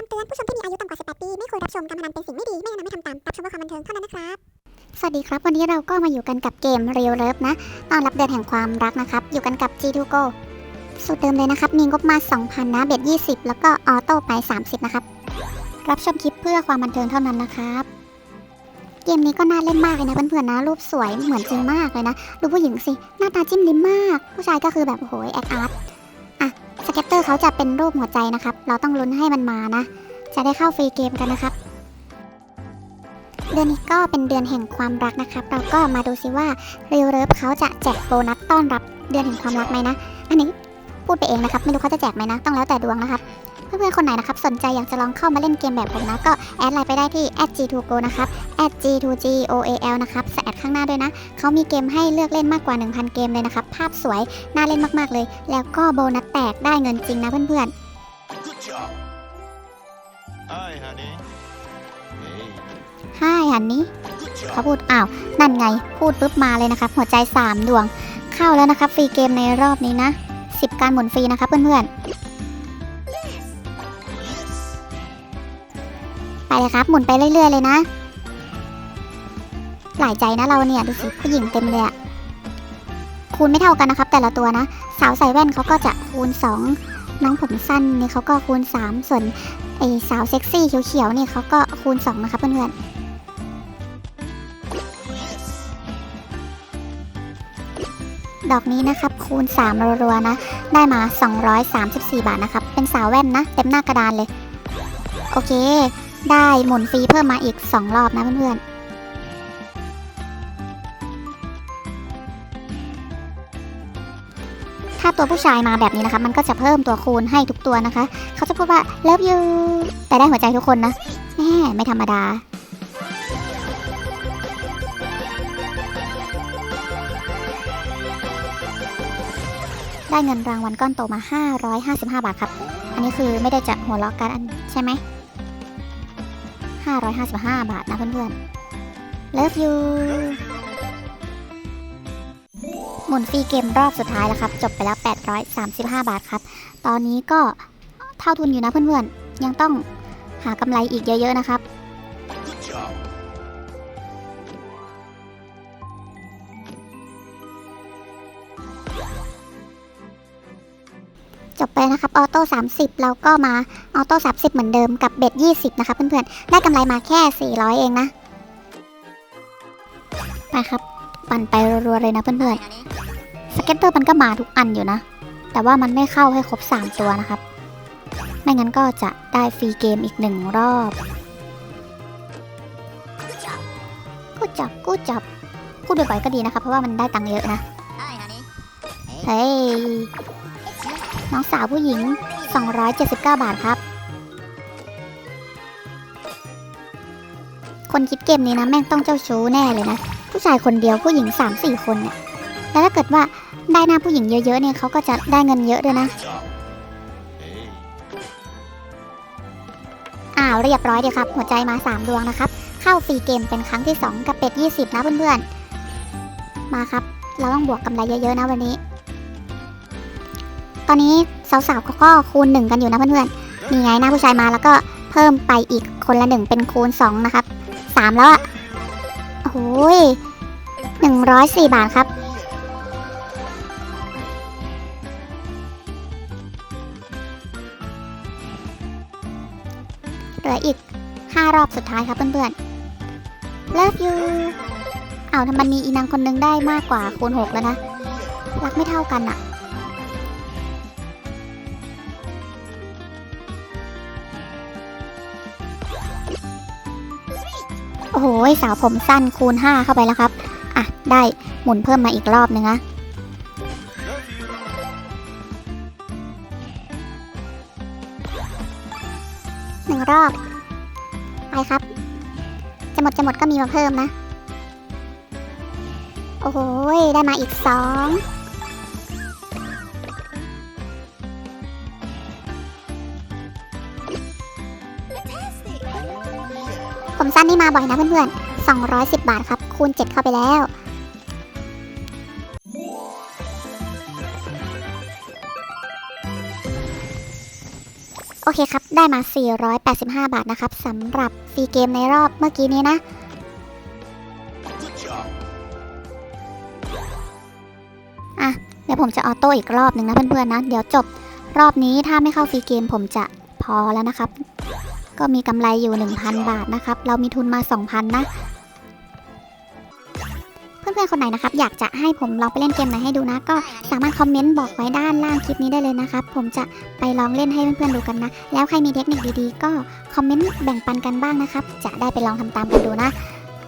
คำเตือนผู้ชมที่มีอายุต่ำกว่า 18 ปี ไม่ควรรับชมการพนันเป็นสิ่งไม่ดี ไม่แนะนำให้ทำตาม รับชมเพื่อความบันเทิงเท่านั้นนะครับ สวัสดีครับ วันนี้เราก็มาอยู่กันกับเกม Real Love นะตอนรับเดือนแห่งความรักนะครับ อยู่กันกับ G2 Go สูตรเดิมเลยนะครับ มีงบมา 2,000 นะ เบ็ด 20 แล้วก็ออโต้ไป 30 นะครับ รับชมคลิปเพื่อความบันเทิงเท่านั้นนะครับ เกมนี้ก็น่าเล่นมากเลยนะเพื่อนๆนะ รูปสวยเหมือนจริงมากเลยนะ ดูผู้หญิงสิ หน้าตาจิ้มลิ้มมาก ผู้ชายก็คือแบบโอ้โหแอคอาร์ต เก็ตเตอร์เขาจะเป็นรูปหัวใจนะครับ เราต้องลุ้นให้มันมานะ จะได้เข้าฟรีเกมกันนะครับ เดือนนี้ก็เป็นเดือนแห่งความรักนะครับ เราก็มาดูซิว่า r e a l Love เขาจะแจกโบนัสต้อนรับเดือนแห่งความรักไหมนะ อันนี้พูดไปเองนะครับ ไม่รู้เขาจะแจกไหมนะ ต้องแล้วแต่ดวงนะครับ เพื่อนๆคนไหนนะครับสนใจอยากจะลองเข้ามาเล่นเกมแบบผมนะ ก็แอดไลน์ไปได้ที่ @g2go นะครับ @g2goal นะครับใส่แอดข้างหน้าด้วยนะเขามีเกมให้เลือกเล่นมากกว่า 1,000 เกมเลยนะครับ ภาพสวยน่าเล่นมากๆเลย แล้วก็โบนัสแตกได้เงินจริงนะเพื่อนๆ Good job. Hi, honey. Hey. ให้หันนี้ Good เขา job. พูดอ้าว นั่นไง พูดปุ๊บมาเลยนะครับ หัวใจ 3 ดวง เข้าแล้วนะครับ ฟรีเกมในรอบนี้นะ 10 การหมุนฟรีนะครับเพื่อน Yes. ไปเลยครับ หมุนไปเรื่อย ๆ เลยนะ หลายใจนะเราเนี่ยดูสิผู้หญิงเต็มเลยอะคูณไม่เท่ากันนะครับ แต่ละตัวนะ สาวใส่แว่นเขาก็จะคูณ2น้องผมสั้นนี่เขาก็คูณ 3 ส่วนไอสาวเซ็กซี่เขียวๆนี่เขาก็คูณ 2 นะครับเพื่อนๆดอกนี้นะครับคูณ3รัวๆนะ ได้มา 234 บาทนะครับ เป็นสาวแว่นนะ เต็มหน้ากระดานเลย โอเค ได้หมุนฟรีเพิ่มมาอีก 2 รอบนะเพื่อนๆถ้าตัวผู้ชายมาแบบนี้นะคะ มันก็จะเพิ่มตัวคูณให้ทุกตัวนะคะ เขาจะพูดว่า love you แต่ได้หัวใจทุกคนนะแหมไม่ธรรมดา ได้เงินรางวัลก้อนโตมา 555 บาทครับ อันนี้คือไม่ได้จะหัวเราะกันใช่ไหม 555 บาทนะเพื่อนๆ Love you หมุนฟรีเกมรอบสุดท้ายแล้วครับ จบไปแล้ว 835 บาทครับ ตอนนี้ก็เท่าทุนอยู่นะเพื่อนๆ ยังต้องหากำไรอีกเยอะๆนะครับ จบไปนะครับ ออโต้30แล้วก็มาออโต้30 เหมือนเดิมกับเบ็ด20 นะครับเพื่อนๆ ได้กำไรมาแค่ 400 เองนะ ไปครับ ปั่นไปรัวๆเลยนะเพื่อนๆ สเก็ตเตอร์มันก็มาทุกอันอยู่นะ แต่ว่ามันไม่เข้าให้ครบ 3 ตัวนะครับ ไม่งั้นก็จะได้ฟรีเกมอีกหนึ่งรอบกูจับกูจับพูดบ่อยๆก็ดีนะครับ เพราะว่ามันได้ตังค์เยอะนะเฮ้ย น้องสาวผู้หญิง 279 บาทครับ คนคิดเกมนี้นะแม่งต้องเจ้าชู้แน่เลยนะ ผู้ชายคนเดียวผู้หญิง 3-4 คนเนี่ยแล้วถ้าเกิดว่าได้หน้าผู้หญิงเยอะๆเนี่ยเขาก็จะได้เงินเยอะด้วยนะ อ้าวเรียบร้อยเดียครับ หัวใจมา 3 ดวงนะครับ เข้าฟรีเกมเป็นครั้งที่ 2 กับเป็ด 20 นะเพื่อนๆ มาครับ เราต้องบวกกำไรเยอะๆนะวันนี้ ตอนนี้สาวๆเขาก็คูณ1กันอยู่นะเพื่อนๆนี่ไงหน้าผู้ชายมาแล้วก็เพิ่มไปอีกคนละ1เป็นคูณ2นะครับ3แล้วอะโอ้โหย104บาทครับเหลืออีก 5 รอบสุดท้ายครับเพื่อนๆ Love you อ้าวทำไมมันมีอีนางคนนึงได้มากกว่าคูณ6แล้วนะ รักไม่เท่ากันอะ โอ้โหสาวผมสั้นคูณ 5 เข้าไปแล้วครับ อะ ได้หมุนเพิ่มมาอีกรอบนึงนะหนึ่งรอบ ไปครับ จะหมดจะหมดก็มีมาเพิ่มนะ โอ้โหได้มาอีกสอง ผมสั้นนี่มาบ่อยนะเพื่อนๆ 210 บาทครับ คูณ 7 เข้าไปแล้ว โอเคครับ ได้มา 485 บาทนะครับสำหรับฟรีเกมในรอบเมื่อกี้นี้นะ Good job. เดี๋ยวผมจะออโต้อีกรอบหนึ่งนะเพื่อนๆนะ เดี๋ยวจบรอบนี้ถ้าไม่เข้าฟรีเกมผมจะพอแล้วนะครับ ก็มีกำไรอยู่ 1,000 บาทนะครับ เรามีทุนมา 2,000 นะ เพื่อนๆคนไหนนะครับ อยากจะให้ผมลองไปเล่นเกมไหนให้ดูนะ ก็สามารถคอมเมนต์บอกไว้ด้านล่างคลิปนี้ได้เลยนะครับ ผมจะไปลองเล่นให้เพื่อนๆดูกันนะ แล้วใครมีเทคนิคดีๆ ก็คอมเมนต์แบ่งปันกันบ้างนะครับ จะได้ไปลองทำตามกันดูนะ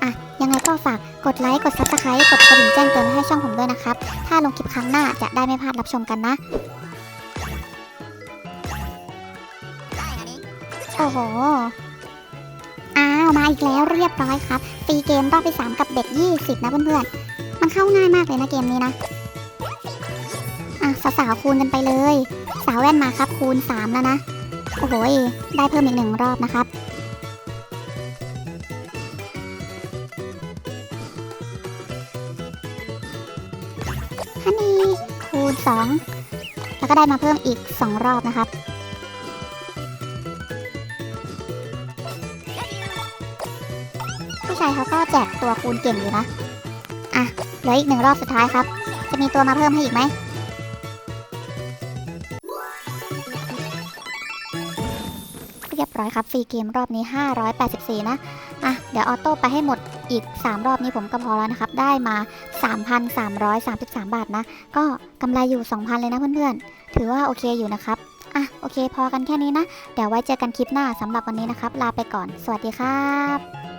อะยังไงก็ฝากกดไลค์ กด subscribe กดกระดิ่งแจ้งเตือนให้ช่องผมด้วยนะครับ ถ้าลงคลิปครั้งหน้าจะได้ไม่พลาดรับชมกันนะ โอ้โห อ้าว มาอีกแล้วเรียบร้อยครับฟรีเกมรอบที่3กับเบ็ด20 นะเพื่อนๆ มันเข้าง่ายมากเลยนะเกมนี้นะ อะสาวๆคูณกันไปเลย สาวแว่นมาครับคูณ 3 แล้วนะ โอ้โห ได้เพิ่มอีกหนึ่งรอบนะครับฮันนี่คูณ 2 แล้วก็ได้มาเพิ่มอีก 2 รอบนะครับ ชายเขาก็แจกตัวคูณเก่งอยู่นะ อะ เหลืออีกหนึ่งรอบสุดท้ายครับ จะมีตัวมาเพิ่มให้อีกไหม เรียบร้อยครับ ฟรีเกมรอบนี้ 584 นะ อะ เดี๋ยวออโต้ไปให้หมดอีก 3 รอบนี้ผมก็พอแล้วนะครับ ได้มา 3,333 บาทนะ ก็กำไรอยู่ 2,000 เลยนะเพื่อนๆ ถือว่าโอเคอยู่นะครับ อะ โอเค พอกันแค่นี้นะ เดี๋ยวไว้เจอกันคลิปหน้าสำหรับวันนี้นะครับ ลาไปก่อน สวัสดีครับ